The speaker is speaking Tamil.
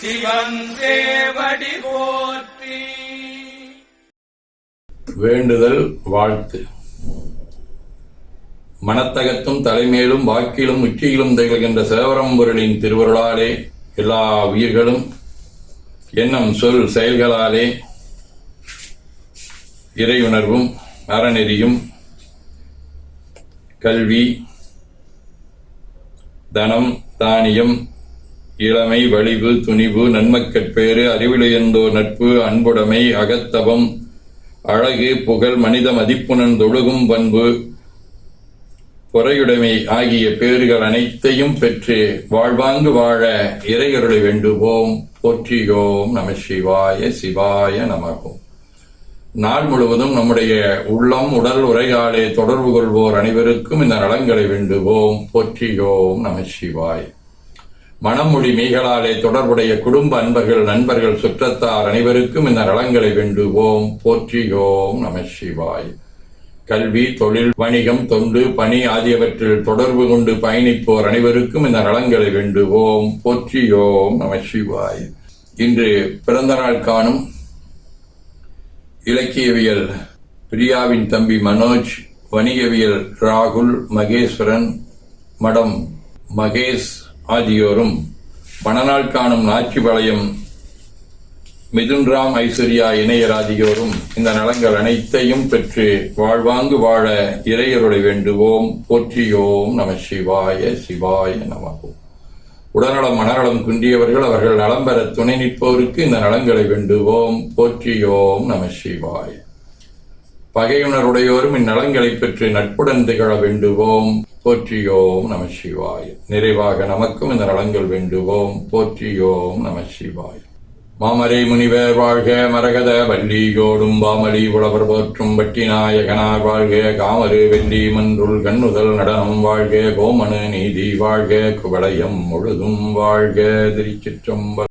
சிவன் போற்றி. வேண்டுதல் வாழ்த்து. மனத்தகத்தும் தலைமேலும் வாக்கிலும் உச்சியிலும் திகழ்கின்ற சேவரம்பொருளின் திருவருளாலே எல்லா உயிர்களும் எண்ணம் சொல் செயல்களாலே இறையுணர்வும் அறநெறியும் கல்வி தனம் தானியம் இளமை வலிவு துணிவு நன்மக்கட்பேறு அறிவிலுயர்ந்தோர் நட்பு அன்புடைமை அகத்தவம் அழகு புகழ் மனித மதிப்புணன் தொழுகும் பண்பு பொறையுடைமை ஆகிய பேறுகள் அனைத்தையும் பெற்று வாழ்வாங்கு வாழ இறையருளை வேண்டுவோம். போற்றியோம் நம சிவாய சிவாய நமகும் நாள் முழுவதும் நம்முடைய உள்ளம் உடல் உரையாடே தொடர்பு கொள்வோர் அனைவருக்கும் இந்த நலங்களை வேண்டுவோம். போற்றியோம் நம சிவாய். மனமொழி மீகளாலே தொடர்புடைய குடும்ப அன்பர்கள் நண்பர்கள் சுற்றத்தார் அனைவருக்கும் இந்த நலங்களை வேண்டுவோம். போற்றியோம் நம சிவாய். கல்வி தொழில் வணிகம் தொண்டு பணி ஆகியவற்றில் தொடர்பு கொண்டு பயணிப்போர் அனைவருக்கும் இந்த நலங்களை வேண்டுவோம். போற்றியோம் நம சிவாய். இன்று பிறந்த நாள் காணும் இலக்கியவியல் பிரியாவின் தம்பி மனோஜ் வணிகவியல் ராகுல் மகேஸ்வரன் மடம் மகேஷ் ஆகியோரும் மணநாள் காணும் நாச்சிபாளையம் மிதுன்ராம் ஐஸ்வர்யா இணையராதியோரும் இந்த நலங்கள் அனைத்தையும் பெற்று வாழ்வாங்கு வாழ இறையருளை வேண்டுவோம். போற்றியோம் நம சிவாய சிவாய நமகோம் உடல்நலம் மனநலம் குன்றியவர்கள் அவர்கள் நலம் பெற துணை நிற்போருக்கு இந்த நலங்களை வேண்டுவோம். போற்றியோம் நம சிவாய. பகையுணருடையோரும் இந்நலங்களை பெற்று நட்புடன் திகழ வேண்டுவோம். போற்றியோம் நம சிவாய. நிறைவாக நமக்கும் இந்த நலங்கள் வேண்டுவோம். போற்றியோம் நம சிவாய. மாமரை முனிவர் வாழ்க மரகத வள்ளி கோடும் பாமலி புலவர் போற்றும் பட்டி நாயகனார் வாழ்க காமரு வெள்ளி மன்றுள் கண்ணுதல் நடனம் வாழ்க கோமனு நீதி வாழ்க குவளையம் முழுதும் வாழ்க திருச்சிற்றம்பலம்